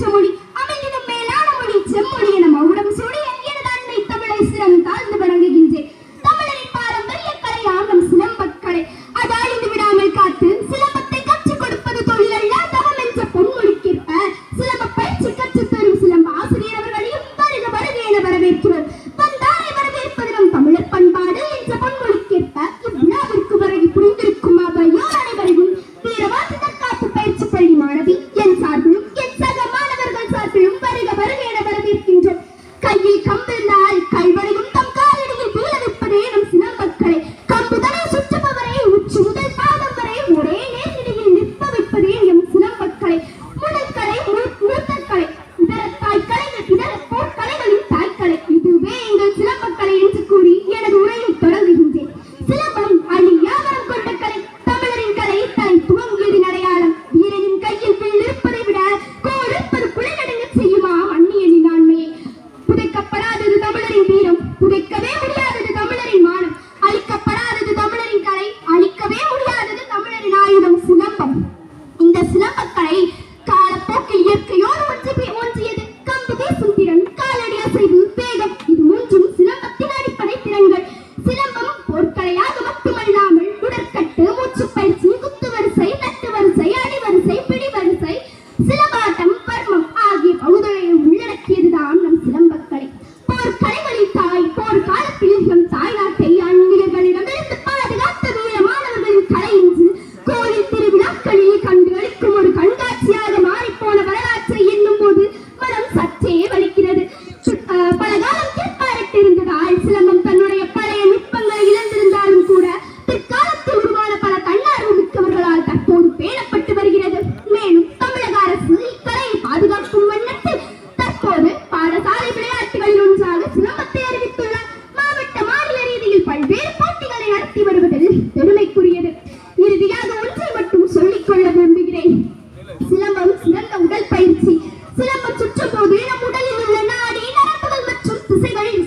செம்மொழி. அமைகினும் மேலான மொழி என மௌனம் சூடி என்கிற தன்மை தாழ்ந்து வணங்குகின்றேன். தமிழரின் பாரம்பரிய கலை ஆங்கம் சிலம்பக்கலை விடாமல் காத்து சிலம்பத்தை கற்றுக் கொடுப்பது தொழில் அல்ல தவம் என்ற பொன்மொழிக்கேற்ப. சிலம்ப பயிற்சி கற்றுத் தரும் சிலம்ப ஆசிரியர் அவர்களையும் வருக வருக என வரவேற்கிறோம். கம்புதனை சுற்றுபவரை உச்சு முதல் பாதம் Islam பெருமைக்குரியது. இறுதியாக ஒன்றை மட்டும் சொல்லிக்கொள்ள விரும்புகிறேன். சிலம்பம் சிறந்த உடல் பயிற்சி சிலம்பம் சுற்றும் போது உடலில் உள்ள நாடி நரம்புகள் மற்றும் திசைகளில்